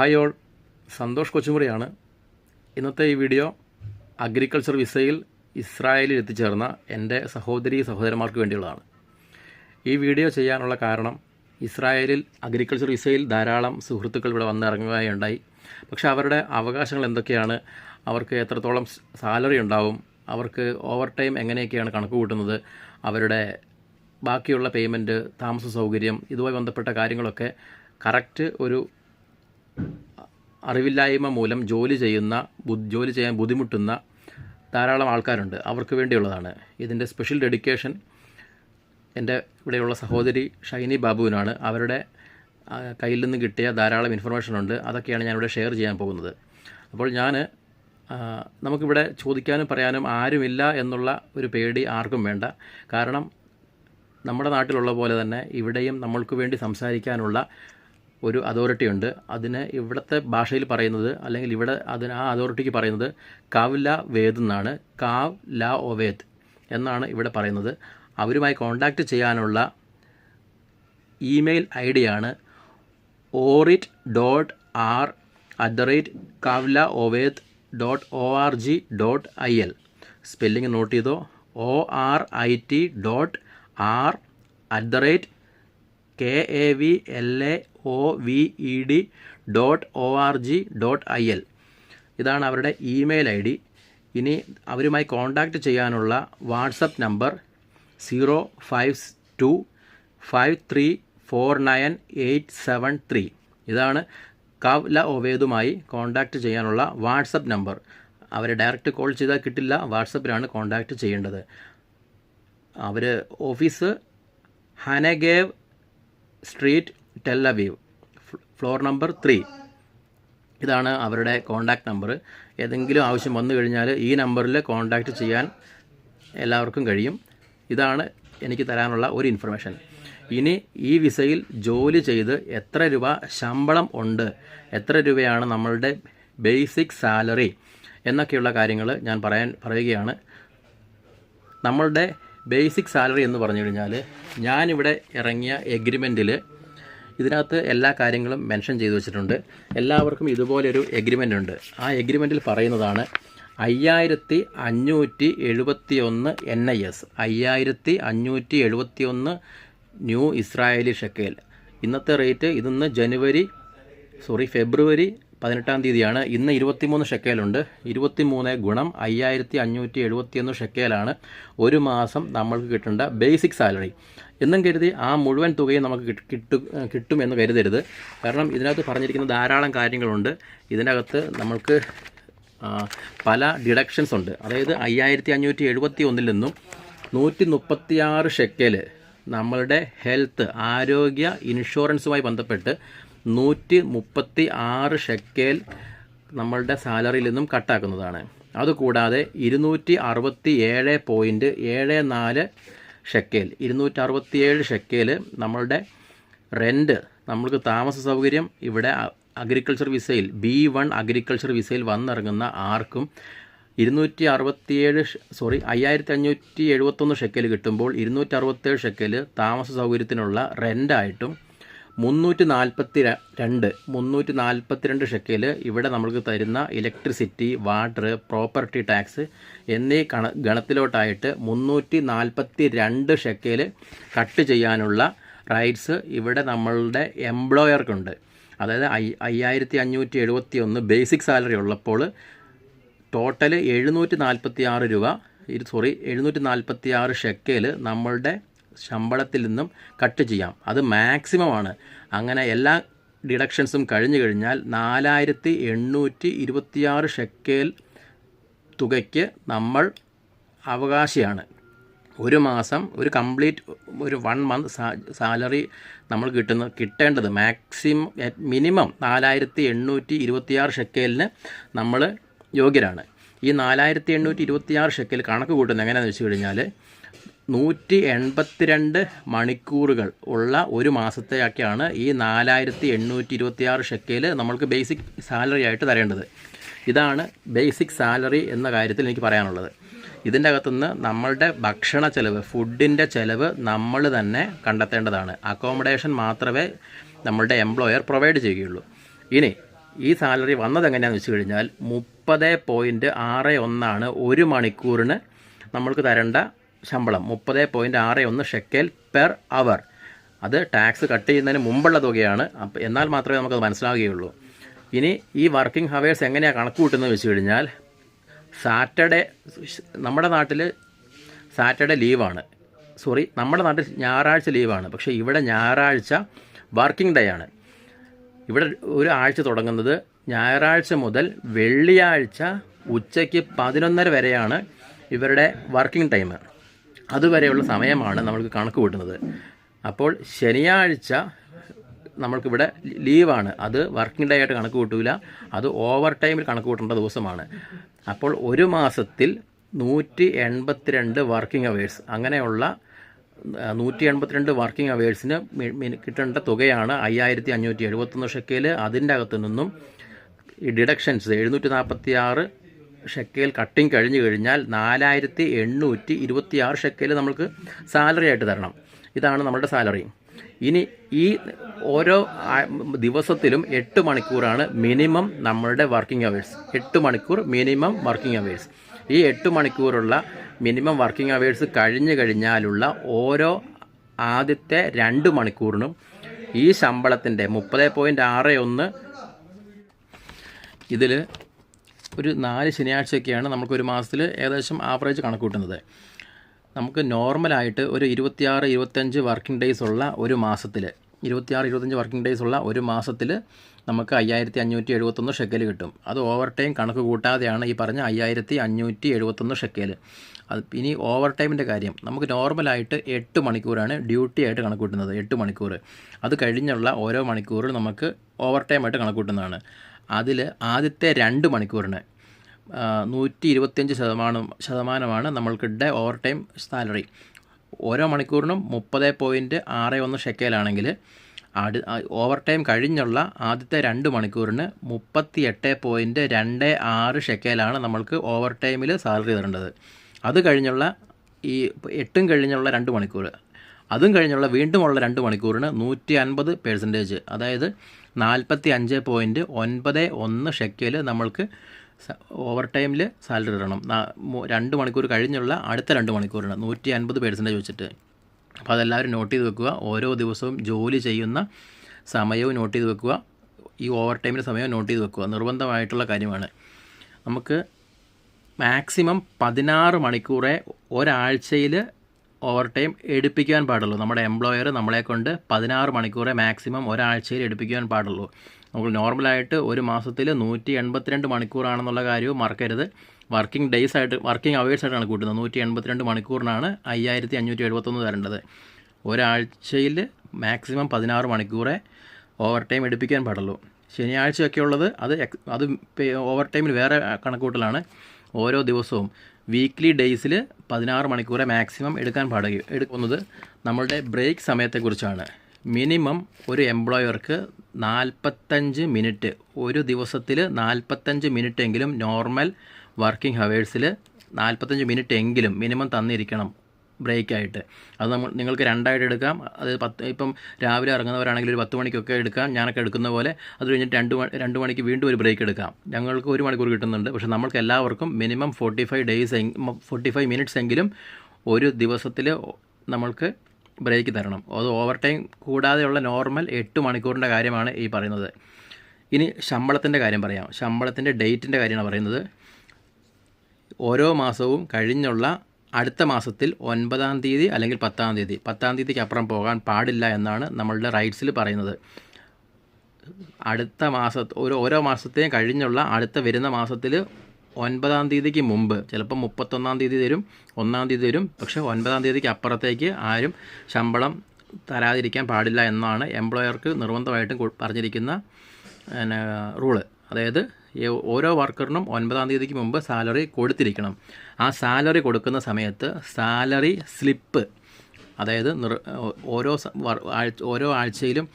Hi all. Santhosh കൊച്ചുമുറിയാണ്. ഇന്നത്തെ ഈ video agriculture വിസയിൽ ഇസ്രായേലിൽ എത്തിച്ചേർന്ന എന്റെ സഹോദരി സഹോദരന്മാർക്ക് വേണ്ടിയുള്ളതാണ്. ഈ വീഡിയോ ചെയ്യാനുള്ള കാരണം ഇസ്രായേലിൽ അഗ്രികൾച്ചർ വിസയിൽ ധാരാളം സുഹൃത്തുക്കൾ ഇവിടെ വന്നിറങ്ങുകയുണ്ടായി പക്ഷെ അവരുടെ അവകാശങ്ങൾ എന്തൊക്കെയാണ്? അവർക്ക് എത്രത്തോളം സാലറി ഉണ്ടാവും? അവർക്ക് ഓവർ ടൈം എങ്ങനെയൊക്കെയാണ് കണക്ക് കൂട്ടുന്നത്? അവരുടെ ബാക്കിയുള്ള പേയ്മെന്റ് താമസ സൗകര്യം ഇതുമായി ബന്ധപ്പെട്ട കാര്യങ്ങളൊക്കെ കറക്റ്റ് ഒരു അറിവില്ലായ്മ മൂലം ജോലി ചെയ്യുന്ന ജോലി ചെയ്യാൻ ബുദ്ധിമുട്ടുന്ന ധാരാളം ആൾക്കാരുണ്ട്. അവർക്ക് വേണ്ടിയുള്ളതാണ്. ഇതിന്റെ സ്പെഷ്യൽ ഡെഡിക്കേഷൻ എന്റെ ഇവിടെയുള്ള സഹോദരി ഷൈനി ബാബുവിനാണ്. അവരുടെ കയ്യിൽ നിന്ന് കിട്ടിയ ധാരാളം ഇൻഫർമേഷൻ ഉണ്ട്. അതൊക്കെയാണ് ഞാനിവിടെ ഷെയർ ചെയ്യാൻ പോകുന്നത്. അപ്പോൾ ഞാൻ നമുക്കിവിടെ ചോദിക്കാനും പറയാനും ആരുമില്ല എന്നുള്ള ഒരു പേടി ആർക്കും വേണ്ട. കാരണം നമ്മുടെ നാട്ടിലുള്ള പോലെ തന്നെ ഇവിടെയും നമ്മൾക്ക് വേണ്ടി സംസാരിക്കാനുള്ള ഒരു അതോറിറ്റി ഉണ്ട്. അതിന് ഇവിടുത്തെ ഭാഷയിൽ പറയുന്നത് അല്ലെങ്കിൽ ഇവിടെ അതിന് ആ അതോറിറ്റിക്ക് പറയുന്നത് കാവ് ല വേദ് എന്നാണ്. കാവ് ല ഒവേദ് എന്നാണ് ഇവിടെ പറയുന്നത്. അവരുമായി കോണ്ടാക്റ്റ് ചെയ്യാനുള്ള email I ഡിയാണ് Orit dot R at the rate Kavla Oved dot O R G dot I L. Spelling note ചെയ്തോ. O R I T dot R at the rate K A V L A O V E D dot O R G dot I L ഇതാണ് അവരുടെ email I D. ഇനി അവരുമായി contact ചെയ്യാനുള്ള WhatsApp number zero five two five three four nine eight seven three ഇതാണ് കവ്ല ഒവേദുമായി contact ചെയ്യാനുള്ള WhatsApp number. അവരെ direct call ചെയ്താൽ കിട്ടില്ല വാട്സപ്പിലാണ് കോൺടാക്റ്റ് ചെയ്യേണ്ടത്. അവർ office Hanegev street Tel Aviv floor number three. ഇതാണ് അവരുടെ കോൺടാക്റ്റ് നമ്പർ ഏതെങ്കിലും ആവശ്യം വന്നു കഴിഞ്ഞാൽ ഈ നമ്പറിൽ കോൺടാക്റ്റ് ചെയ്യാൻ എല്ലാവർക്കും കഴിയും. ഇതാണ് എനിക്ക് തരാനുള്ള ഒരു ഇൻഫർമേഷൻ. ഇനി ഈ വിസയിൽ ജോലി ചെയ്ത് എത്ര രൂപ ശമ്പളം ഉണ്ട് എത്ര രൂപയാണ് നമ്മളുടെ ബേസിക് സാലറി എന്നൊക്കെയുള്ള കാര്യങ്ങൾ ഞാൻ പറയാൻ പറയുകയാണ്. നമ്മളുടെ ബേസിക് സാലറി എന്ന് പറഞ്ഞു കഴിഞ്ഞാൽ ഞാനിവിടെ ഇറങ്ങിയ എഗ്രിമെന്റിൽ ഇതിനകത്ത് എല്ലാ കാര്യങ്ങളും മെൻഷൻ ചെയ്തു വെച്ചിട്ടുണ്ട്. എല്ലാവർക്കും ഇതുപോലൊരു എഗ്രിമെന്റ് ഉണ്ട്. ആ എഗ്രിമെന്റിൽ പറയുന്നതാണ് അയ്യായിരത്തി അഞ്ഞൂറ്റി എഴുപത്തി ഒന്ന് എൻ ഐ എസ് അയ്യായിരത്തി അഞ്ഞൂറ്റി എഴുപത്തി ഒന്ന് ന്യൂ ഇസ്രായേലി ഷെക്കേൽ. ഇന്നത്തെ റേറ്റ് ഇതിന്ന് ജനുവരി സോറി ഫെബ്രുവരി പതിനെട്ടാം തീയതിയാണ്. ഇന്ന് ഇരുപത്തിമൂന്ന് ഷെക്കേലുണ്ട്. ഇരുപത്തിമൂന്ന് ഗുണം അയ്യായിരത്തി അഞ്ഞൂറ്റി എഴുപത്തിയൊന്ന് ഷെക്കേലാണ്. ഒരു മാസം നമ്മൾക്ക് കിട്ടേണ്ട ബേസിക് സാലറി എന്നും കരുതി ആ മുഴുവൻ തുകയും നമുക്ക് കിട്ട- കിട്ടും കിട്ടുമെന്ന് കരുതരുത്. കാരണം ഇതിനകത്ത് പറഞ്ഞിരിക്കുന്ന ധാരാളം കാര്യങ്ങളുണ്ട്. ഇതിനകത്ത് നമ്മൾക്ക് പല ഡിഡക്ഷൻസ് ഉണ്ട്. അതായത് അയ്യായിരത്തി അഞ്ഞൂറ്റി എഴുപത്തി ഒന്നിൽ നിന്നും നൂറ്റി മുപ്പത്തിയാറ് ഷെക്കേൽ നമ്മളുടെ ഹെൽത്ത് ആരോഗ്യ ഇൻഷുറൻസുമായി ബന്ധപ്പെട്ട് നൂറ്റി മുപ്പത്തി ആറ് ഷെക്കേൽ നമ്മളുടെ സാലറിയിൽ നിന്നും കട്ടാക്കുന്നതാണ്. അതുകൂടാതെ ഇരുന്നൂറ്റി അറുപത്തി ഏഴ് പോയിന്റ് ഏഴ് നാല് ഷെക്കേൽ. ഇരുന്നൂറ്റി അറുപത്തിയേഴ് ഷെക്കേൽ നമ്മളുടെ റെന്റ് നമ്മൾക്ക് താമസ സൗകര്യം ഇവിടെ അഗ്രികൾച്ചർ വിസയിൽ ബി വൺ അഗ്രികൾച്ചർ വിസയിൽ വന്നിറങ്ങുന്ന ആർക്കും ഇരുന്നൂറ്റി അറുപത്തിയേഴ് സോറി അയ്യായിരത്തി അഞ്ഞൂറ്റി എഴുപത്തൊന്ന് ഷെക്കൽ കിട്ടുമ്പോൾ ഇരുന്നൂറ്റി അറുപത്തേഴ് ഷെക്കൽ താമസ സൗകര്യത്തിനുള്ള റെന്റായിട്ടും മുന്നൂറ്റി നാൽപ്പത്തി രണ്ട് മുന്നൂറ്റി നാൽപ്പത്തിരണ്ട് ഷെക്കിൽ ഇവിടെ നമ്മൾക്ക് തരുന്ന ഇലക്ട്രിസിറ്റി വാട്ടർ പ്രോപ്പർട്ടി ടാക്സ് എന്നീ കണ ഗണത്തിലോട്ടായിട്ട് മുന്നൂറ്റി നാൽപ്പത്തി രണ്ട് ഷെക്കിൽ കട്ട് ചെയ്യാനുള്ള റൈറ്റ്സ് ഇവിടെ നമ്മളുടെ എംപ്ലോയർക്കുണ്ട്. അതായത് അയ്യ അയ്യായിരത്തി അഞ്ഞൂറ്റി എഴുപത്തി ഒന്ന് ബേസിക് സാലറി ഉള്ളപ്പോൾ ടോട്ടൽ എഴുന്നൂറ്റി നാൽപ്പത്തി ആറ് രൂപ സോറി എഴുന്നൂറ്റി നാൽപ്പത്തി ആറ് ഷെക്കേൽ നമ്മളുടെ ശമ്പളത്തിൽ നിന്നും കട്ട് ചെയ്യാം. അത് മാക്സിമം ആണ്. അങ്ങനെ എല്ലാ ഡിഡക്ഷൻസും കഴിഞ്ഞു കഴിഞ്ഞാൽ നാലായിരത്തി എണ്ണൂറ്റി ഇരുപത്തിയാറ് ഷെക്കേൽ തുകയ്ക്ക് നമ്മൾ അവകാശിയാണ്. ഒരു മാസം ഒരു കംപ്ലീറ്റ് ഒരു വൺ മന്ത് സാലറി നമ്മൾ കിട്ടുന്ന കിട്ടേണ്ടത് മാക്സിമം മിനിമം നാലായിരത്തി എണ്ണൂറ്റി ഇരുപത്തിയാറ് ഷെക്കേലിന് നമ്മൾ യോഗ്യരാണ്. ഈ നാലായിരത്തി എണ്ണൂറ്റി ഇരുപത്തിയാറ് ഷെക്കേൽ കണക്ക് കൂട്ടുന്നത് എങ്ങനെയാണെന്ന് വെച്ച് കഴിഞ്ഞാൽ നൂറ്റി എൺപത്തിരണ്ട് മണിക്കൂറുകൾ ഉള്ള ഒരു മാസത്തെയൊക്കെയാണ് ഈ നാലായിരത്തി എണ്ണൂറ്റി ഇരുപത്തിയാറ് ഷെക്കയിൽ നമ്മൾക്ക് ബേസിക് സാലറി ആയിട്ട് തരേണ്ടത്. ഇതാണ് ബേസിക് സാലറി എന്ന കാര്യത്തിൽ എനിക്ക് പറയാനുള്ളത്. ഇതിന്റെ അകത്തുനിന്ന് നമ്മളുടെ ഭക്ഷണ ചെലവ് ഫുഡിന്റെ ചെലവ് നമ്മൾ തന്നെ കണ്ടെത്തേണ്ടതാണ്. അക്കോമഡേഷൻ മാത്രമേ നമ്മളുടെ എംപ്ലോയർ പ്രൊവൈഡ് ചെയ്യുകയുള്ളൂ. ഇനി ഈ സാലറി വന്നത് എങ്ങനെയാണെന്ന് വെച്ച് കഴിഞ്ഞാൽ മുപ്പത് പോയിന്റ് ആറ് ഒന്നാണ് ഒരു മണിക്കൂറിന് നമ്മൾക്ക് തരേണ്ട ശമ്പളം മുപ്പത് പോയിന്റ് ആറ് ഒന്ന് ഷെക്കേൽ പെർ അവർ അത് ടാക്സ് കട്ട് ചെയ്യുന്നതിന് മുമ്പുള്ള തുകയാണ്. എന്നാൽ മാത്രമേ നമുക്കത് മനസ്സിലാവുകയുള്ളൂ. ഇനി ഈ വർക്കിംഗ് ഹവേഴ്സ് എങ്ങനെയാണ് കണക്ക് കൂട്ടുന്നത് വെച്ച് കഴിഞ്ഞാൽ സാറ്റർഡേ നമ്മുടെ നാട്ടിൽ സാറ്റർഡേ ലീവാണ്. സോറി നമ്മുടെ നാട്ടിൽ ഞായറാഴ്ച ലീവാണ്. പക്ഷേ ഇവിടെ ഞായറാഴ്ച വർക്കിംഗ് ഡേ ആണ്. ഇവിടെ ഒരു ആഴ്ച തുടങ്ങുന്നത് ഞായറാഴ്ച മുതൽ വെള്ളിയാഴ്ച ഉച്ചയ്ക്ക് പതിനൊന്നര വരെയാണ് ഇവരുടെ വർക്കിംഗ് ടൈം അതുവരെയുള്ള സമയമാണ് നമ്മൾക്ക് കണക്ക് കൂട്ടുന്നത്. അപ്പോൾ ശനിയാഴ്ച നമ്മൾക്കിവിടെ ലീവാണ്. അത് വർക്കിംഗ് ഡേ ആയിട്ട് കണക്ക് കൂട്ടൂല. അത് ഓവർ ടൈമിൽ കണക്ക് കൂട്ടേണ്ട ദിവസമാണ്. അപ്പോൾ ഒരു മാസത്തിൽ നൂറ്റി എൺപത്തിരണ്ട് വർക്കിംഗ് അവേഴ്സ് അങ്ങനെയുള്ള നൂറ്റി എൺപത്തിരണ്ട് വർക്കിംഗ് അവേഴ്സിന് കിട്ടേണ്ട തുകയാണ് അയ്യായിരത്തി അഞ്ഞൂറ്റി എഴുപത്തൊന്ന് ഷെക്കേൽ അതിന്റെ അകത്തു നിന്നും ഈ ഡിഡക്ഷൻസ് എഴുന്നൂറ്റി നാൽപ്പത്തി ആറ് ഷെക്കേൽ കട്ടിങ് കഴിഞ്ഞു കഴിഞ്ഞാൽ നാലായിരത്തി എണ്ണൂറ്റി ഇരുപത്തി ആറ് ഷെക്കേൽ നമുക്ക് സാലറി ആയിട്ട് തരണം. ഇതാണ് നമ്മുടെ സാലറി ഇനി ഈ ഓരോ ദിവസത്തിലും എട്ട് മണിക്കൂറാണ് മിനിമം നമ്മളുടെ വർക്കിംഗ് അവേഴ്സ് എട്ട് മണിക്കൂർ മിനിമം വർക്കിംഗ് അവേഴ്സ് ഈ എട്ട് മണിക്കൂറുള്ള മിനിമം വർക്കിംഗ് അവേഴ്സ് കഴിഞ്ഞു കഴിഞ്ഞാലുള്ള ഓരോ ആദ്യത്തെ രണ്ട് മണിക്കൂറിനും ഈ ശമ്പളത്തിന്റെ മുപ്പത് പോയിന്റ് ആറ് ഒന്ന് ഇതിൽ ഒരു നാല് ശനിയാഴ്ചയൊക്കെയാണ് നമുക്കൊരു മാസത്തിൽ ഏകദേശം ആവറേജ് കണക്ക് കൂട്ടുന്നത്. നമുക്ക് നോർമലായിട്ട് ഒരു ഇരുപത്തിയാറ് ഇരുപത്തഞ്ച് വർക്കിംഗ് ഡേയ്സ് ഉള്ള ഒരു മാസത്തിൽ ഇരുപത്തിയാറ് ഇരുപത്തഞ്ച് വർക്കിംഗ് ഡേയ്സ് ഉള്ള ഒരു മാസത്തിൽ നമുക്ക് അയ്യായിരത്തി അഞ്ഞൂറ്റി എഴുപത്തൊന്ന് ഷെക്കൽ കിട്ടും. അത് ഓവർ ടൈം കണക്ക് കൂട്ടാതെയാണ് ഈ പറഞ്ഞ അയ്യായിരത്തി അഞ്ഞൂറ്റി എഴുപത്തൊന്ന് ഷെക്കൽ അത് ഇനി ഓവർ ടൈമിന്റെ കാര്യം നമുക്ക് നോർമലായിട്ട് എട്ട് മണിക്കൂറാണ് ഡ്യൂട്ടി ആയിട്ട് കണക്ക് കൂട്ടുന്നത് എട്ട് മണിക്കൂർ അത് കഴിഞ്ഞുള്ള ഓരോ മണിക്കൂറിൽ നമുക്ക് ഓവർ ടൈം ആയിട്ട് കണക്ക് കൂട്ടുന്നതാണ്. അതിൽ ആദ്യത്തെ രണ്ട് മണിക്കൂറിന് നൂറ്റി ഇരുപത്തിയഞ്ച് ശതമാനം ശതമാനമാണ് നമ്മൾക്കിടെ ഓവർ ടൈം സാലറി. ഓരോ മണിക്കൂറിനും മുപ്പത് പോയിന്റ് ആറ് ഒന്ന് ഷെക്കേലാണെങ്കിൽ അടു ഓവർ ടൈം കഴിഞ്ഞുള്ള ആദ്യത്തെ രണ്ട് മണിക്കൂറിന് മുപ്പത്തി എട്ട് പോയിന്റ് രണ്ട് ആറ് ഷെക്കേലാണ് നമ്മൾക്ക് ഓവർ ടൈമിൽ സാലറി തരേണ്ടത്. അത് കഴിഞ്ഞുള്ള ഈ എട്ടും കഴിഞ്ഞുള്ള രണ്ട് മണിക്കൂർ അതും കഴിഞ്ഞുള്ള വീണ്ടുമുള്ള രണ്ട് മണിക്കൂറിന് നൂറ്റി അൻപത് പെർസെന്റേജ് അതായത് നാൽപ്പത്തി അഞ്ച് പോയിന്റ് ഒൻപത് ഒന്ന് ഷെക്കേൽ നമ്മൾക്ക് ഓവർ ടൈമിൽ സാലറി ഇടണം. രണ്ട് മണിക്കൂർ കഴിഞ്ഞുള്ള അടുത്ത രണ്ട് മണിക്കൂറിന് നൂറ്റി അൻപത് പേഴ്സന്റേജ് വെച്ചിട്ട് അപ്പോൾ അതെല്ലാവരും നോട്ട് ചെയ്ത് വെക്കുക. ഓരോ ദിവസവും ജോലി ചെയ്യുന്ന സമയവും നോട്ട് ചെയ്ത് വെക്കുക. ഈ ഓവർ ടൈമിന്റെ സമയവും നോട്ട് ചെയ്ത് വെക്കുക. നിർബന്ധമായിട്ടുള്ള കാര്യമാണ്. നമുക്ക് മാക്സിമം പതിനാറ് മണിക്കൂറേ ഒരാഴ്ചയിൽ ഓവർ ടൈം എടുപ്പിക്കാൻ പാടുള്ളൂ. നമ്മുടെ എംപ്ലോയർ നമ്മളെ കൊണ്ട് പതിനാറ് മണിക്കൂറെ മാക്സിമം ഒരാഴ്ചയിൽ എടുപ്പിക്കാൻ പാടുള്ളൂ. നമുക്ക് നോർമലായിട്ട് ഒരു മാസത്തിൽ നൂറ്റി എൺപത്തിരണ്ട് മണിക്കൂറാണെന്നുള്ള കാര്യവും മറക്കരുത്. വർക്കിംഗ് ഡേയ്സ് ആയിട്ട് വർക്കിംഗ് അവേഴ്സ് ആയിട്ടാണ് കൂട്ടുന്നത്. നൂറ്റി എൺപത്തിരണ്ട് മണിക്കൂറിനാണ് അയ്യായിരത്തി അഞ്ഞൂറ്റി എഴുപത്തൊന്ന് തരേണ്ടത്. ഒരാഴ്ചയിൽ മാക്സിമം പതിനാറ് മണിക്കൂറേ ഓവർ ടൈം എടുപ്പിക്കാൻ പാടുള്ളൂ. ശനിയാഴ്ചയൊക്കെ ഉള്ളത് അത് അത് ഓവർ ടൈമിൽ വേറെ കണക്കൂട്ടലാണ് ഓരോ ദിവസവും വീക്ക്ലി ഡേയ്സിൽ പതിനാറ് മണിക്കൂറെ മാക്സിമം എടുക്കാൻ പാടുക എടുക്കുന്നത് നമ്മളുടെ ബ്രേക്ക് സമയത്തെക്കുറിച്ചാണ്. മിനിമം ഒരു എംപ്ലോയർക്ക് നാൽപ്പത്തഞ്ച് മിനിറ്റ് ഒരു ദിവസത്തിൽ നാൽപ്പത്തഞ്ച് മിനിറ്റ് എങ്കിലും നോർമൽ വർക്കിംഗ് ഹവേഴ്സിൽ നാൽപ്പത്തഞ്ച് മിനിറ്റ് എങ്കിലും മിനിമം തന്നിരിക്കണം. ബ്രേക്കായിട്ട്. അത് നമ്മൾ നിങ്ങൾക്ക് രണ്ടായിട്ട് എടുക്കാം. അത് പത്ത് ഇപ്പം രാവിലെ ഇറങ്ങുന്നവരാണെങ്കിൽ ഒരു പത്ത് മണിക്കൊക്കെ എടുക്കാം. ഞാനൊക്കെ എടുക്കുന്ന പോലെ അത് കഴിഞ്ഞിട്ട് രണ്ട് രണ്ട് മണിക്ക് വീണ്ടും ഒരു ബ്രേക്ക് എടുക്കാം. ഞങ്ങൾക്ക് ഒരു മണിക്കൂർ കിട്ടുന്നുണ്ട്. പക്ഷേ നമ്മൾക്ക് എല്ലാവർക്കും minimum forty five days forty five minutes എങ്കിലും ഒരു ദിവസത്തിൽ നമ്മൾക്ക് ബ്രേക്ക് തരണം. അത് ഓവർ ടൈം കൂടാതെയുള്ള നോർമൽ എട്ട് മണിക്കൂറിന്റെ കാര്യമാണ് ഈ പറയുന്നത്. ഇനി ശമ്പളത്തിന്റെ കാര്യം പറയാം. ശമ്പളത്തിന്റെ ഡേറ്റിന്റെ കാര്യമാണ് പറയുന്നത്. ഓരോ മാസവും കഴിഞ്ഞുള്ള അടുത്ത മാസത്തിൽ ഒൻപതാം തീയതി അല്ലെങ്കിൽ പത്താം തീയതി. പത്താം തീയതിക്ക് അപ്പുറം പോകാൻ പാടില്ല എന്നാണ് നമ്മളുടെ റൈറ്റ്സിൽ പറയുന്നത്. അടുത്ത മാസ ഒരു ഓരോ മാസത്തെയും കഴിഞ്ഞുള്ള അടുത്ത വരുന്ന മാസത്തിൽ ഒൻപതാം തീയതിക്ക് മുമ്പ് ചിലപ്പോൾ മുപ്പത്തൊന്നാം തീയതി തരും ഒന്നാം തീയതി തരും പക്ഷേ ഒൻപതാം തീയതിക്ക് അപ്പുറത്തേക്ക് ആരും ശമ്പളം തരാതിരിക്കാൻ പാടില്ല എന്നാണ് എംപ്ലോയർക്ക് നിർബന്ധമായിട്ടും പറഞ്ഞിരിക്കുന്ന റൂൾ അതായത് ഓരോ വർക്കറിനും ഒൻപതാം തീയതിക്ക് മുമ്പ് സാലറി കൊടുത്തിരിക്കണം. ആ സാലറി കൊടുക്കുന്ന സമയത്ത് സാലറി സ്ലിപ്പ് അതായത് ഓരോ ഓരോ ആഴ്ചയിലും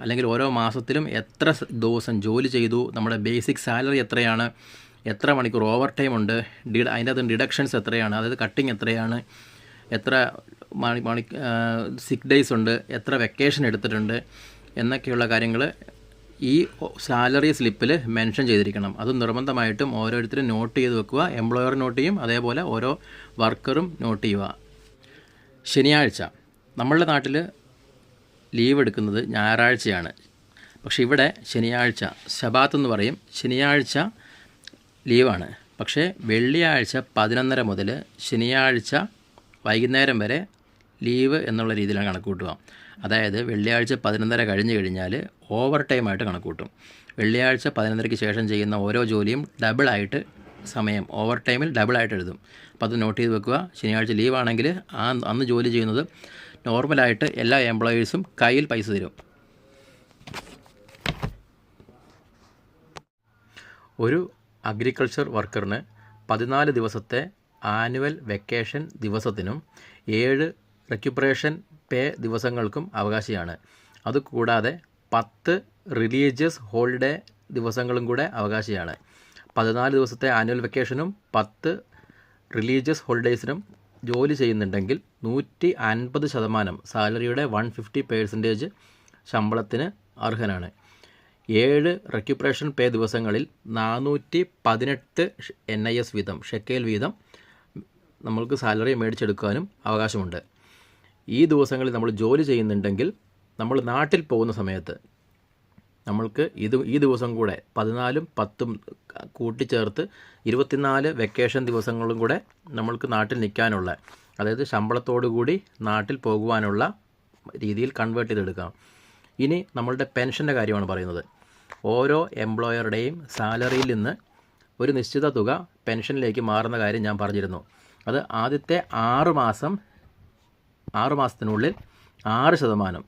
അല്ലെങ്കിൽ ഓരോ മാസത്തിലും എത്ര ദിവസം ജോലി ചെയ്തു നമ്മുടെ ബേസിക് സാലറി എത്രയാണ് എത്ര മണിക്കൂർ ഓവർ ടൈം ഉണ്ട് ഡി അതിന്റെ അകത്ത് ഡിഡക്ഷൻസ് എത്രയാണ് അതായത് കട്ടിങ് എത്രയാണ് എത്ര മണി മണി സിക്ക് ഡേയ്സ് ഉണ്ട് എത്ര വെക്കേഷൻ എടുത്തിട്ടുണ്ട് എന്നൊക്കെയുള്ള കാര്യങ്ങൾ ഈ സാലറി സ്ലിപ്പിൽ മെൻഷൻ ചെയ്തിരിക്കണം. അത് നിർബന്ധമായിട്ടും ഓരോരുത്തരും നോട്ട് ചെയ്ത് വെക്കുക. എംപ്ലോയർ നോട്ട് ചെയ്യും. അതേപോലെ ഓരോ വർക്കറും നോട്ട് ചെയ്യുക. ശനിയാഴ്ച. നമ്മളുടെ നാട്ടിൽ ലീവ് എടുക്കുന്നത് ഞായറാഴ്ചയാണ്. പക്ഷേ ഇവിടെ ശനിയാഴ്ച ശബാത്ത് എന്ന് പറയും. ശനിയാഴ്ച ലീവാണ് പക്ഷേ വെള്ളിയാഴ്ച പതിനൊന്നര മുതൽ ശനിയാഴ്ച വൈകുന്നേരം വരെ ലീവ് എന്നുള്ള രീതിയിലാണ് കണക്ക് കൂട്ടുക അതായത് വെള്ളിയാഴ്ച പതിനൊന്നര കഴിഞ്ഞ് കഴിഞ്ഞാൽ ഓവർ ടൈം ആയിട്ട് കൂട്ടും വെള്ളിയാഴ്ച പതിനൊന്നരയ്ക്ക് ശേഷം ചെയ്യുന്ന ഓരോ ജോലിയും ഡബിളായിട്ട് സമയം ഓവർ ടൈമിൽ ഡബിളായിട്ട് എഴുതും. അപ്പോൾ അത് നോട്ട് ചെയ്ത് വെക്കുക. ശനിയാഴ്ച ലീവാണെങ്കിൽ ആ അന്ന് ജോലി ചെയ്യുന്നത് നോർമലായിട്ട് എല്ലാ എംപ്ലോയീസും കയ്യിൽ പൈസ തരും. ഒരു അഗ്രികൾച്ചർ വർക്കറിന് പതിനാല് ദിവസത്തെ ആനുവൽ വെക്കേഷൻ ദിവസത്തിനും ഏഴ് റെക്യുപ്പറേഷൻ പേ ദിവസങ്ങൾക്കും അവകാശിയാണ്. അതുകൂടാതെ പത്ത് റിലീജിയസ് ഹോളിഡേ ദിവസങ്ങളും കൂടെ അവകാശിയാണ്. പതിനാല് ദിവസത്തെ ആനുവൽ വെക്കേഷനും പത്ത് റിലീജിയസ് ഹോളിഡേയ്സിനും ജോലി ചെയ്യുന്നുണ്ടെങ്കിൽ നൂറ്റി അൻപത് ശതമാനം സാലറിയുടെ വൺ ഫിഫ്റ്റി പേഴ്സന്റേജ് ശമ്പളത്തിന് അർഹനാണ്. ഏഴ് റെക്യുപ്രേഷൻ പേ ദിവസങ്ങളിൽ നാനൂറ്റി പതിനെട്ട് എൻ ഐ എസ് വീതം ഷെക്കേൽ വീതം നമ്മൾക്ക് സാലറി മേടിച്ചെടുക്കാനും അവകാശമുണ്ട്. ഈ ദിവസങ്ങളിൽ നമ്മൾ ജോലി ചെയ്യുന്നുണ്ടെങ്കിൽ നമ്മൾ നാട്ടിൽ പോകുന്ന സമയത്ത് നമ്മൾക്ക് ഇത് ഈ ദിവസം കൂടെ പതിനാലും പത്തും കൂട്ടിച്ചേർത്ത് ഇരുപത്തിനാല് വെക്കേഷൻ ദിവസങ്ങളും കൂടെ നമ്മൾക്ക് നാട്ടിൽ നിൽക്കാനുള്ള അതായത് ശമ്പളത്തോടു കൂടി നാട്ടിൽ പോകുവാനുള്ള രീതിയിൽ കൺവേർട്ട് ചെയ്തെടുക്കാം. ഇനി നമ്മളുടെ പെൻഷന്റെ കാര്യമാണ് പറയുന്നത്. ഓരോ എംപ്ലോയറുടെയും സാലറിയിൽ നിന്ന് ഒരു നിശ്ചിത തുക പെൻഷനിലേക്ക് മാറുന്ന കാര്യം ഞാൻ പറഞ്ഞിരുന്നു. അത് ആദ്യത്തെ ആറ് മാസം ആറ് മാസത്തിനുള്ളിൽ ആറ് ശതമാനം.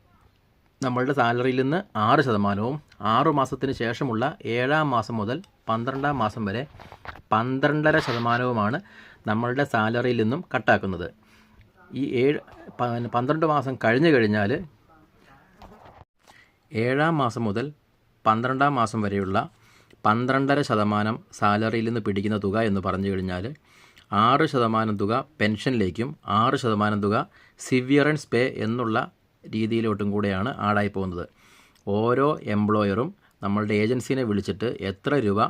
നമ്മളുടെ സാലറിയിൽ നിന്ന് ആറ് ശതമാനവും ആറ് മാസത്തിന് ശേഷമുള്ള ഏഴാം മാസം മുതൽ പന്ത്രണ്ടാം മാസം വരെ പന്ത്രണ്ടര ശതമാനവുമാണ് നമ്മളുടെ സാലറിയിൽ നിന്നും കട്ടാക്കുന്നത്. ഈ ഏഴ് പന്ത്രണ്ട് മാസം കഴിഞ്ഞു കഴിഞ്ഞാൽ ഏഴാം മാസം മുതൽ പന്ത്രണ്ടാം മാസം വരെയുള്ള പന്ത്രണ്ടര ശതമാനം സാലറിയിൽ നിന്ന് പിടിക്കുന്ന തുക എന്ന് പറഞ്ഞു കഴിഞ്ഞാൽ ആറ് ശതമാനം തുക പെൻഷനിലേക്കും ആറ് ശതമാനം തുക സിവിയറൻസ് പേ എന്നുള്ള രീതിയിലോട്ടും കൂടെയാണ് ആഡായി പോകുന്നത്. ഓരോ എംപ്ലോയറും നമ്മളുടെ ഏജൻസിനെ വിളിച്ചിട്ട് എത്ര രൂപ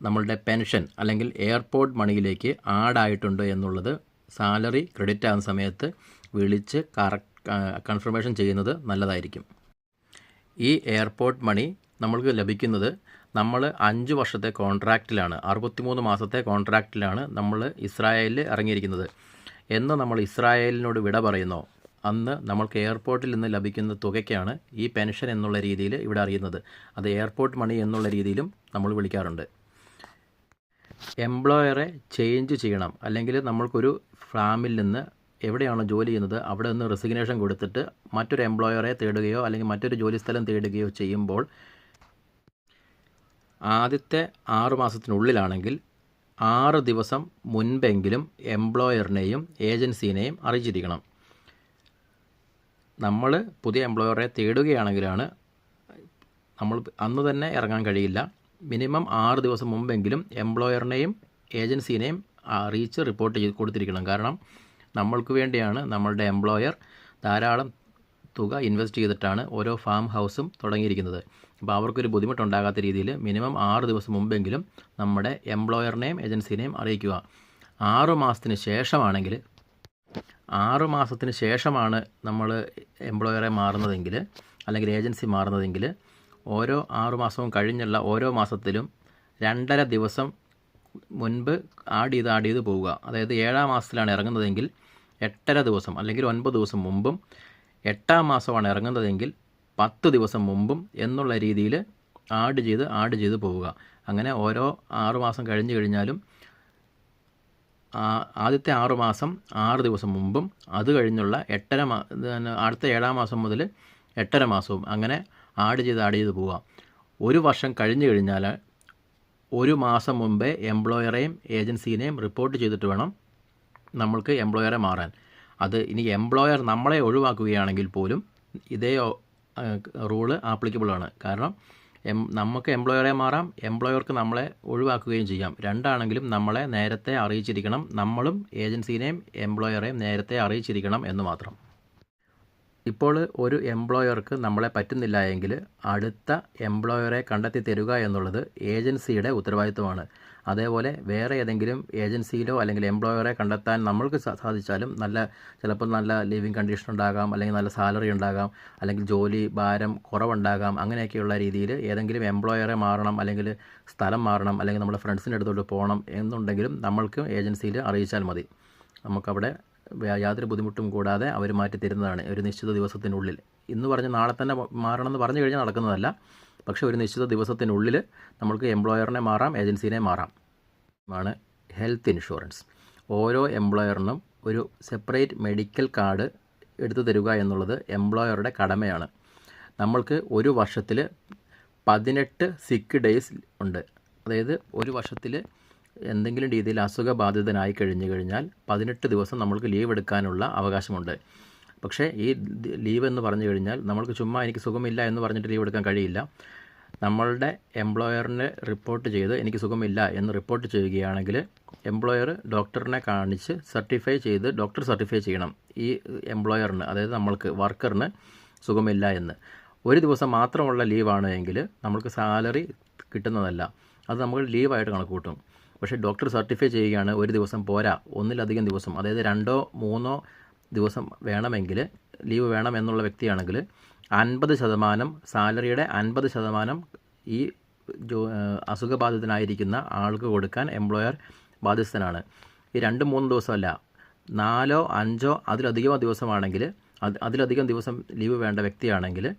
നമ്മളുടെ പെൻഷൻ അല്ലെങ്കിൽ എയർപോർട്ട് മണിയിലേക്ക് ആഡായിട്ടുണ്ട് എന്നുള്ളത് സാലറി ക്രെഡിറ്റ് ആകുന്ന സമയത്ത് വിളിച്ച് കൺഫർമേഷൻ ചെയ്യുന്നത് നല്ലതായിരിക്കും. ഈ എയർപോർട്ട് മണി നമ്മൾക്ക് ലഭിക്കുന്നത് നമ്മൾ അഞ്ച് വർഷത്തെ കോൺട്രാക്റ്റിലാണ് അറുപത്തിമൂന്ന് മാസത്തെ കോൺട്രാക്റ്റിലാണ് നമ്മൾ ഇസ്രായേലിൽ ഇറങ്ങിയിരിക്കുന്നത്. എന്ന് നമ്മൾ ഇസ്രായേലിനോട് വിട പറയുന്നോ. അന്ന് നമ്മൾക്ക് എയർപോർട്ടിൽ നിന്ന് ലഭിക്കുന്ന തുകയ്ക്കാണ് ഈ പെൻഷൻ എന്നുള്ള രീതിയിൽ ഇവിടെ അറിയുന്നത്. അത് എയർപോർട്ട് മണി എന്നുള്ള രീതിയിലും നമ്മൾ വിളിക്കാറുണ്ട്. എംപ്ലോയറെ ചേഞ്ച് ചെയ്യണം. അല്ലെങ്കിൽ നമ്മൾക്കൊരു ഫാമിൽ നിന്ന് എവിടെയാണോ ജോലി ചെയ്യുന്നത് അവിടെ നിന്ന് റെസിഗ്നേഷൻ കൊടുത്തിട്ട് മറ്റൊരു എംപ്ലോയറെ തേടുകയോ അല്ലെങ്കിൽ മറ്റൊരു ജോലി സ്ഥലം തേടുകയോ ചെയ്യുമ്പോൾ ആദ്യത്തെ ആറു മാസത്തിനുള്ളിലാണെങ്കിൽ ആറ് ദിവസം മുൻപെങ്കിലും എംപ്ലോയറിനെയും ഏജൻസീനെയും അറിയിച്ചിരിക്കണം നമ്മൾ പുതിയ എംപ്ലോയറെ തേടുകയാണെങ്കിലാണ് നമ്മൾ അന്ന് തന്നെ ഇറങ്ങാൻ കഴിയില്ല. മിനിമം ആറ് ദിവസം മുമ്പെങ്കിലും എംപ്ലോയറിനെയും ഏജൻസീനെയും അറിയിച്ച് റിപ്പോർട്ട് ചെയ്ത് കൊടുത്തിരിക്കണം. കാരണം നമ്മൾക്ക് വേണ്ടിയാണ് നമ്മളുടെ എംപ്ലോയർ ധാരാളം തുക ഇൻവെസ്റ്റ് ചെയ്തിട്ടാണ് ഓരോ ഫാം ഹൗസും തുടങ്ങിയിരിക്കുന്നത്. അപ്പോൾ അവർക്കൊരു ബുദ്ധിമുട്ടുണ്ടാകാത്ത രീതിയിൽ മിനിമം ആറ് ദിവസം മുമ്പെങ്കിലും നമ്മുടെ എംപ്ലോയറിനെയും ഏജൻസിനെയും അറിയിക്കുക. ആറു മാസത്തിന് ശേഷമാണെങ്കിൽ ആറു മാസത്തിന് ശേഷമാണ് നമ്മൾ എംപ്ലോയറെ മാറുന്നതെങ്കിൽ അല്ലെങ്കിൽ ഏജൻസി മാറുന്നതെങ്കിൽ ഓരോ ആറു മാസവും കഴിഞ്ഞുള്ള ഓരോ മാസത്തിലും രണ്ടര ദിവസം മുൻപ് ആഡ് ചെയ്ത് ആഡ് ചെയ്ത് പോവുക. അതായത് ഏഴാം മാസത്തിലാണ് ഇറങ്ങുന്നതെങ്കിൽ എട്ടര ദിവസം അല്ലെങ്കിൽ ഒൻപത് ദിവസം മുമ്പും എട്ടാം മാസമാണ് ഇറങ്ങുന്നതെങ്കിൽ പത്ത് ദിവസം മുമ്പും എന്നുള്ള രീതിയിൽ ആഡ് ചെയ്ത് ആഡ് ചെയ്ത് പോവുക. അങ്ങനെ ഓരോ ആറുമാസം കഴിഞ്ഞ് കഴിഞ്ഞാലും ആദ്യത്തെ ആറു മാസം ആറ് ദിവസം മുമ്പും അത് കഴിഞ്ഞുള്ള എട്ടര മാ അടുത്ത ഏഴാം മാസം മുതൽ എട്ടര മാസവും അങ്ങനെ ആഡ് ചെയ്ത് ആഡ് ചെയ്ത് പോവുക. ഒരു വർഷം കഴിഞ്ഞ് കഴിഞ്ഞാൽ ഒരു മാസം മുമ്പേ എംപ്ലോയറെയും ഏജൻസീനെയും റിപ്പോർട്ട് ചെയ്തിട്ട് വേണം നമ്മൾക്ക് എംപ്ലോയറെ മാറാൻ. അത് ഇനി എംപ്ലോയർ നമ്മളെ ഒഴിവാക്കുകയാണെങ്കിൽ പോലും ഇതേ റൂൾ ആപ്ലിക്കബിൾ ആണ്. കാരണം എം നമുക്ക് എംപ്ലോയറെ മാറാം എംപ്ലോയർക്ക് നമ്മളെ ഒഴിവാക്കുകയും ചെയ്യാം. രണ്ടാണെങ്കിലും നമ്മളെ നേരത്തെ അറിയിച്ചിരിക്കണം. നമ്മളും ഏജൻസീനെയും എംപ്ലോയറെയും നേരത്തെ അറിയിച്ചിരിക്കണം എന്ന് മാത്രം. ഇപ്പോൾ ഒരു എംപ്ലോയർക്ക് നമ്മളെ പറ്റുന്നില്ല എങ്കിൽ അടുത്ത എംപ്ലോയറെ കണ്ടെത്തി തരിക എന്നുള്ളത് ഏജൻസിയുടെ ഉത്തരവാദിത്വമാണ്. അതേപോലെ വേറെ ഏതെങ്കിലും ഏജൻസിയിലോ അല്ലെങ്കിൽ എംപ്ലോയറെ കണ്ടെത്താൻ നമ്മൾക്ക് സാധിച്ചാലും നല്ല ചിലപ്പോൾ നല്ല ലിവിങ് കണ്ടീഷൻ ഉണ്ടാകാം അല്ലെങ്കിൽ നല്ല സാലറി ഉണ്ടാകാം അല്ലെങ്കിൽ ജോലി ഭാരം കുറവുണ്ടാകാം അങ്ങനെയൊക്കെയുള്ള രീതിയിൽ ഏതെങ്കിലും എംപ്ലോയറെ മാറണം അല്ലെങ്കിൽ സ്ഥലം മാറണം അല്ലെങ്കിൽ നമ്മുടെ ഫ്രണ്ട്സിന്റെ അടുത്തോട്ട് പോകണം എന്നുണ്ടെങ്കിലും നമ്മൾക്ക് ഏജൻസിയിൽ അറിയിച്ചാൽ മതി. നമുക്കവിടെ യാതൊരു ബുദ്ധിമുട്ടും കൂടാതെ അവർ മാറ്റി തരുന്നതാണ് ഒരു നിശ്ചിത ദിവസത്തിനുള്ളിൽ. ഇന്ന് പറഞ്ഞ് നാളെ തന്നെ മാറണമെന്ന് പറഞ്ഞു കഴിഞ്ഞാൽ നടക്കുന്നതല്ല. പക്ഷേ ഒരു നിശ്ചിത ദിവസത്തിനുള്ളിൽ നമുക്ക് എംപ്ലോയറിനെ മാറാം ഏജൻസിനെ മാറാം. ആണ് ഹെൽത്ത് ഇൻഷുറൻസ് ഓരോ എംപ്ലോയറിനും ഒരു സെപ്പറേറ്റ് മെഡിക്കൽ കാർഡ് എടുത്തു തരിക എന്നുള്ളത് എംപ്ലോയറുടെ കടമയാണ്. നമ്മൾക്ക് ഒരു വർഷത്തിൽ പതിനെട്ട് സിക്ക് ഡേയ്സ് ഉണ്ട്. അതായത് ഒരു വർഷത്തിൽ എന്തെങ്കിലും രീതിയിൽ അസുഖബാധിതനായി കഴിഞ്ഞു കഴിഞ്ഞാൽ പതിനെട്ട് ദിവസം നമ്മൾക്ക് ലീവ് എടുക്കാനുള്ള അവകാശമുണ്ട്. പക്ഷേ ഈ ലീവ് എന്ന് പറഞ്ഞു കഴിഞ്ഞാൽ നമ്മൾക്ക് ചുമ്മാ എനിക്ക് സുഖമില്ല എന്ന് പറഞ്ഞിട്ട് ലീവ് എടുക്കാൻ കഴിയില്ല. നമ്മളുടെ എംപ്ലോയറിനെ റിപ്പോർട്ട് ചെയ്ത് എനിക്ക് സുഖമില്ല എന്ന് റിപ്പോർട്ട് ചെയ്യുകയാണെങ്കിൽ എംപ്ലോയർ ഡോക്ടറിനെ കാണിച്ച് സർട്ടിഫൈ ചെയ്ത് ഡോക്ടർ സർട്ടിഫൈ ചെയ്യണം ഈ എംപ്ലോയറിന് അതായത് നമ്മൾക്ക് വർക്കറിന് സുഖമില്ല എന്ന്. ഒരു ദിവസം മാത്രമുള്ള ലീവാണ് എങ്കിൽ നമ്മൾക്ക് സാലറി കിട്ടുന്നതല്ല. അത് നമ്മൾ ലീവായിട്ട് കണക്ക് കൂട്ടും. പക്ഷേ ഡോക്ടർ സർട്ടിഫൈ ചെയ്യുകയാണ് ഒരു ദിവസം പോരാ. ഒന്നിലധികം ദിവസം അതായത് രണ്ടോ മൂന്നോ ദിവസം വേണമെങ്കിൽ ലീവ് വേണം എന്നുള്ള വ്യക്തിയാണെങ്കിൽ അൻപത് ശതമാനം സാലറിയുടെ അൻപത് ശതമാനം ഈ ജോ അസുഖബാധിതനായിരിക്കുന്ന ആൾക്ക് കൊടുക്കാൻ എംപ്ലോയർ ബാധ്യസ്ഥനാണ്. ഈ രണ്ട് മൂന്ന് ദിവസമല്ല. നാലോ അഞ്ചോ അതിലധികമോ ദിവസമാണെങ്കിൽ അത് അതിലധികം ദിവസം ലീവ് വേണ്ട വ്യക്തിയാണെങ്കിൽ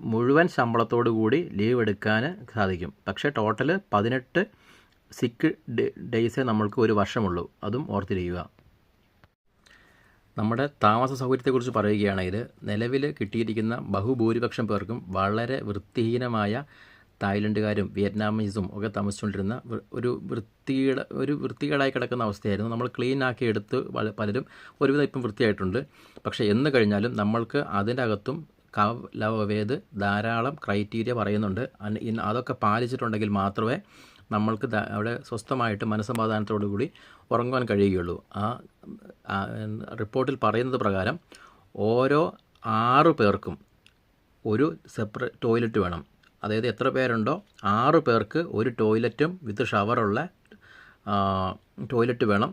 മുഴുവൻ ശമ്പളത്തോടു കൂടി ലീവ് എടുക്കാൻ സാധിക്കും. പക്ഷേ ടോട്ടൽ പതിനെട്ട് സിക്ക് ഡേയ്സേ നമ്മൾക്ക് ഒരു വർഷമുള്ളൂ. അതും ഓർത്തിരിക്കുക. നമ്മുടെ താമസ സൗകര്യത്തെക്കുറിച്ച് പറയുകയാണെങ്കിൽ നിലവിൽ കിട്ടിയിരിക്കുന്ന ബഹുഭൂരിപക്ഷം പേർക്കും വളരെ വൃത്തിഹീനമായ തായ്ലൻഡുകാരും വിയറ്റ്നാമീസും ഒക്കെ താമസിച്ചുകൊണ്ടിരുന്ന ഒരു വൃത്തിയുടെ ഒരു വൃത്തികേടായി കിടക്കുന്ന അവസ്ഥയായിരുന്നു. നമ്മൾ ക്ലീൻ ആക്കി എടുത്ത് പലരും ഒരുവിധം ഇപ്പം വൃത്തിയായിട്ടുണ്ട്. പക്ഷേ എന്ന് കഴിഞ്ഞാലും നമ്മൾക്ക് അതിന്റെ അകത്തും കവ് ധാരാളം ക്രൈറ്റീരിയ പറയുന്നുണ്ട്. അതൊക്കെ പാലിച്ചിട്ടുണ്ടെങ്കിൽ മാത്രമേ നമ്മൾക്ക് അവിടെ സ്വസ്ഥമായിട്ട് മനസ്സമാധാനത്തോടു കൂടി ഉറങ്ങുവാൻ കഴിയുകയുള്ളൂ. ആ റിപ്പോർട്ടിൽ പറയുന്നത് പ്രകാരം ഓരോ ആറ് പേർക്കും ഒരു സെപ്പറേറ്റ് ടോയ്ലറ്റ് വേണം. അതായത് എത്ര പേരുണ്ടോ ആറ് പേർക്ക് ഒരു ടോയ്ലറ്റും വിത്ത് ഷവറുള്ള ടോയ്ലറ്റ് വേണം.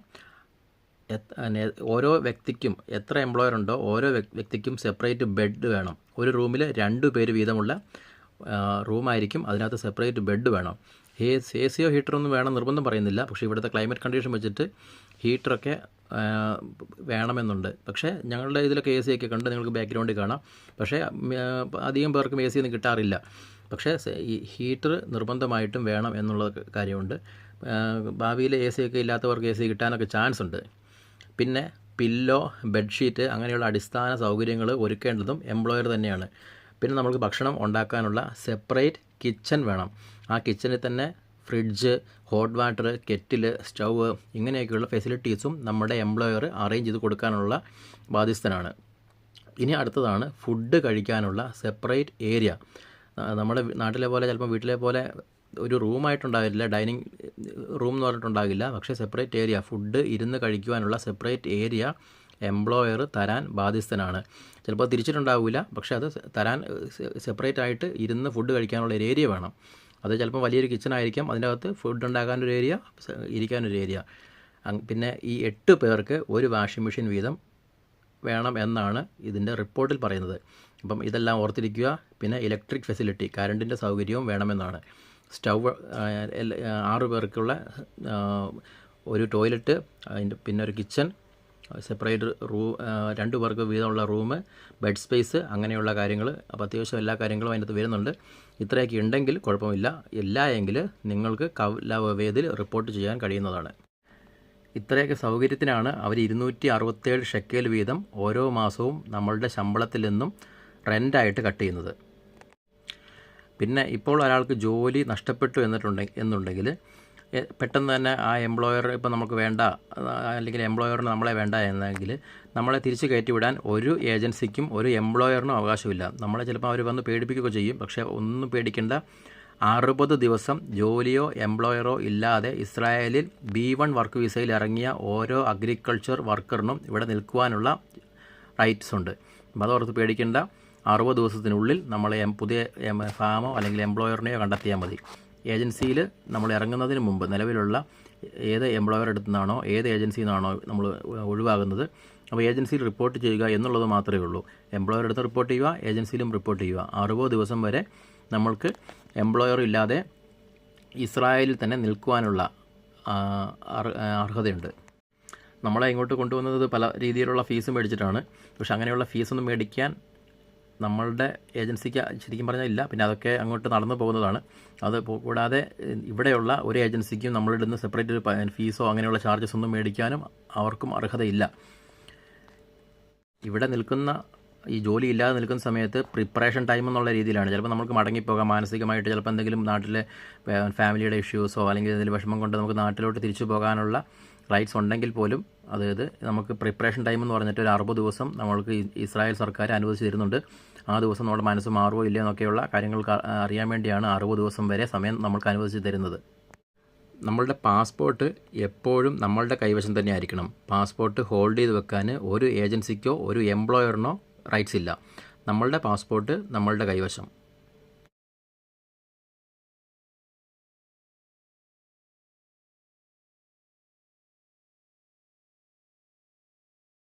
ഓരോ വ്യക്തിക്കും എത്ര എംപ്ലോയർ ഉണ്ടോ ഓരോ വ്യക്തിക്കും സെപ്പറേറ്റ് ബെഡ് വേണം. ഒരു റൂമിൽ രണ്ട് പേര് വീതമുള്ള റൂമായിരിക്കും അതിനകത്ത് സെപ്പറേറ്റ് ബെഡ് വേണം. എ എ സിയോ ഹീറ്ററൊന്നും വേണം നിർബന്ധം പറയുന്നില്ല. പക്ഷേ ഇവിടുത്തെ ക്ലൈമറ്റ് കണ്ടീഷൻ വെച്ചിട്ട് ഹീറ്ററൊക്കെ വേണമെന്നുണ്ട്. പക്ഷേ ഞങ്ങളുടെ ഇതിലൊക്കെ എ സി ഒക്കെ കണ്ട് നിങ്ങൾക്ക് ബാക്ക്ഗ്രൗണ്ടിൽ കാണാം. പക്ഷേ അധികം പേർക്കും എ സി ഒന്നും കിട്ടാറില്ല പക്ഷേ ഹീറ്റർ നിർബന്ധമായിട്ടും വേണം എന്നുള്ള കാര്യമുണ്ട്. ഭാവിയിൽ എ സി ഒക്കെ ഇല്ലാത്തവർക്ക് എ സി കിട്ടാനൊക്കെ ചാൻസ് ഉണ്ട് പിന്നെ പില്ലോ ബെഡ്ഷീറ്റ് അങ്ങനെയുള്ള അടിസ്ഥാന സൗകര്യങ്ങൾ ഒരുക്കേണ്ടതും എംപ്ലോയർ തന്നെയാണ്. പിന്നെ നമുക്ക് ഭക്ഷണം ഉണ്ടാക്കാനുള്ള സെപ്പറേറ്റ് കിച്ചൺ വേണം. ആ കിച്ചണിൽ തന്നെ fridge hot water kettle stove ഇങ്ങനെയൊക്കെയുള്ള ഫെസിലിറ്റീസും നമ്മുടെ എംപ്ലോയർ അറേഞ്ച് ചെയ്ത് കൊടുക്കാനുള്ള ബാധ്യസ്ഥനാണ്. ഇനി അടുത്തതാണ് ഫുഡ് കഴിക്കാനുള്ള സെപ്പറേറ്റ് ഏരിയ നമ്മുടെ നാട്ടിലെ പോലെ ചിലപ്പോൾ വീട്ടിലെ പോലെ ഒരു റൂമായിട്ടുണ്ടാകില്ല ഡൈനിങ് റൂം എന്ന് പറഞ്ഞിട്ടുണ്ടാകില്ല പക്ഷേ സെപ്പറേറ്റ് ഏരിയ ഫുഡ് ഇരുന്ന് കഴിക്കുവാനുള്ള സെപ്പറേറ്റ് ഏരിയ എംപ്ലോയർ തരാൻ ബാധ്യസ്ഥനാണ്. ചിലപ്പോൾ തിരിച്ചിട്ടുണ്ടാവില്ല പക്ഷേ അത് തരാൻ സെപ്പറേറ്റ് ആയിട്ട് ഇരുന്ന് ഫുഡ് കഴിക്കാനുള്ള ഒരു ഏരിയ വേണം. അത് ചിലപ്പോൾ വലിയൊരു കിച്ചൺ ആയിരിക്കാം. അതിനകത്ത് ഫുഡ് ഉണ്ടാക്കാനൊരു ഏരിയ ഇരിക്കാനൊരു ഏരിയ പിന്നെ ഈ എട്ട് പേർക്ക് ഒരു വാഷിംഗ് മെഷീൻ വീതം വേണം എന്നാണ് ഇതിന്റെ റിപ്പോർട്ടിൽ പറയുന്നത്. അപ്പം ഇതെല്ലാം ഓർത്തിരിക്കുക. പിന്നെ ഇലക്ട്രിക് ഫെസിലിറ്റി കറണ്ടിന്റെ സൗകര്യവും വേണമെന്നാണ്. സ്റ്റൗ ആറ് പേർക്കുള്ള ഒരു ടോയ്ലറ്റ് അതിന്റെ പിന്നെ ഒരു കിച്ചൺ സെപ്പറേറ്റ് റൂ രണ്ട് പേർക്ക് വീതമുള്ള റൂം ബെഡ് സ്പേസ് അങ്ങനെയുള്ള കാര്യങ്ങൾ. അപ്പോൾ അത്യാവശ്യം എല്ലാ കാര്യങ്ങളും അതിനകത്ത് വരുന്നുണ്ട്. ഇത്രയൊക്കെ ഉണ്ടെങ്കിൽ കുഴപ്പമില്ല. ഇല്ല എങ്കിൽ നിങ്ങൾക്ക് കവലവേദിൽ റിപ്പോർട്ട് ചെയ്യാൻ കഴിയുന്നതാണ്. ഇത്രയൊക്കെ സൗകര്യത്തിനാണ് അവർ ഇരുന്നൂറ്റി അറുപത്തേഴ് ഷെക്കേൽ വീതം ഓരോ മാസവും നമ്മളുടെ ശമ്പളത്തിൽ നിന്നും റെന്റായിട്ട് കട്ട് ചെയ്യുന്നത്. പിന്നെ ഇപ്പോൾ ഒരാൾക്ക് ജോലി നഷ്ടപ്പെട്ടു എന്നിട്ടുണ്ടെ എന്നുണ്ടെങ്കിൽ പെട്ടെന്ന് തന്നെ ആ എംപ്ലോയർ ഇപ്പം നമുക്ക് വേണ്ട അല്ലെങ്കിൽ എംപ്ലോയറിന് നമ്മളെ വേണ്ട എന്നെങ്കിൽ നമ്മളെ തിരിച്ച് കയറ്റിവിടാൻ ഒരു ഏജൻസിക്കും ഒരു എംപ്ലോയറിനും അവകാശമില്ല. നമ്മളെ ചിലപ്പോൾ അവർ വന്ന് പേടിപ്പിക്കുകയൊക്കെ ചെയ്യും. പക്ഷേ ഒന്നും പേടിക്കേണ്ട. അറുപത് ദിവസം ജോലിയോ എംപ്ലോയറോ ഇല്ലാതെ ഇസ്രായേലിൽ ബി വൺ വർക്ക് വിസയിൽ ഇറങ്ങിയ ഓരോ അഗ്രികൾച്ചർ വർക്കറിനും ഇവിടെ നിൽക്കുവാനുള്ള റൈറ്റ്സ് ഉണ്ട്. അപ്പോൾ അതോർത്ത് പേടിക്കേണ്ട. അറുപത് ദിവസത്തിനുള്ളിൽ നമ്മൾ പുതിയ ഫാമോ അല്ലെങ്കിൽ എംപ്ലോയറിനെയോ കണ്ടെത്തിയാൽ മതി. ഏജൻസിയിൽ നമ്മൾ ഇറങ്ങുന്നതിന് മുമ്പ് നിലവിലുള്ള ഏത് എംപ്ലോയറുടെ അടുത്തു നിന്നാണോ ഏത് ഏജൻസിയിൽ നിന്നാണോ നമ്മൾ ഒഴിവാകുന്നത്. അപ്പോൾ ഏജൻസിയിൽ റിപ്പോർട്ട് ചെയ്യുക എന്നുള്ളത് മാത്രമേ ഉള്ളൂ. എംപ്ലോയർ അടുത്ത് റിപ്പോർട്ട് ചെയ്യുക ഏജൻസിയിലും റിപ്പോർട്ട് ചെയ്യുക. അറുപത് ദിവസം വരെ നമ്മൾക്ക് എംപ്ലോയർ ഇല്ലാതെ ഇസ്രായേലിൽ തന്നെ നിൽക്കുവാനുള്ള അർഹതയുണ്ട്. നമ്മളെ ഇങ്ങോട്ട് കൊണ്ടുവന്നത് പല രീതിയിലുള്ള ഫീസ് മേടിച്ചിട്ടാണ്. പക്ഷെ അങ്ങനെയുള്ള ഫീസൊന്നും മേടിക്കാൻ നമ്മളുടെ ഏജൻസിക്ക് ശരിക്കും പറഞ്ഞാൽ ഇല്ല. പിന്നെ അതൊക്കെ അങ്ങോട്ട് നടന്നു പോകുന്നതാണ്. അത് കൂടാതെ ഇവിടെയുള്ള ഒരു ഏജൻസിക്കും നമ്മളുടെ നിന്ന് സെപ്പറേറ്റ് ഒരു ഫീസോ അങ്ങനെയുള്ള ചാർജസ് ഒന്നും മേടിക്കാനും അവർക്കും അർഹതയില്ല. ഇവിടെ നിൽക്കുന്ന ഈ ജോലി ഇല്ലാതെ നിൽക്കുന്ന സമയത്ത് പ്രിപ്പറേഷൻ ടൈം എന്നുള്ള രീതിയിലാണ്. ചിലപ്പോൾ നമുക്ക് മടങ്ങിപ്പോകാം. മാനസികമായിട്ട് ചിലപ്പോൾ എന്തെങ്കിലും നാട്ടിലെ ഫാമിലിയുടെ ഇഷ്യൂസോ അല്ലെങ്കിൽ എന്തെങ്കിലും വിഷമം കൊണ്ട് നമുക്ക് നാട്ടിലോട്ട് തിരിച്ചു പോകാനുള്ള റൈറ്റ്സ് ഉണ്ടെങ്കിൽ പോലും അതായത് നമുക്ക് പ്രിപ്പറേഷൻ ടൈം എന്ന് പറഞ്ഞിട്ട് ഒരു അറുപത് ദിവസം നമ്മൾക്ക് ഇസ്രായേൽ സർക്കാർ അനുവദിച്ച് തരുന്നുണ്ട്. ആ ദിവസം നമ്മുടെ മനസ്സ് മാറുമോ ഇല്ലയോ എന്നൊക്കെയുള്ള കാര്യങ്ങൾ അറിയാൻ വേണ്ടിയാണ് അറുപത് ദിവസം വരെ സമയം നമ്മൾക്ക് അനുവദിച്ച് തരുന്നത്. നമ്മളുടെ പാസ്പോർട്ട് എപ്പോഴും നമ്മളുടെ കൈവശം തന്നെ ആയിരിക്കണം. പാസ്പോർട്ട് ഹോൾഡ് ചെയ്ത് വെക്കാൻ ഒരു ഏജൻസിക്കോ ഒരു എംപ്ലോയറിനോ റൈറ്റ്സ് ഇല്ല. നമ്മളുടെ പാസ്പോർട്ട് നമ്മളുടെ കൈവശം.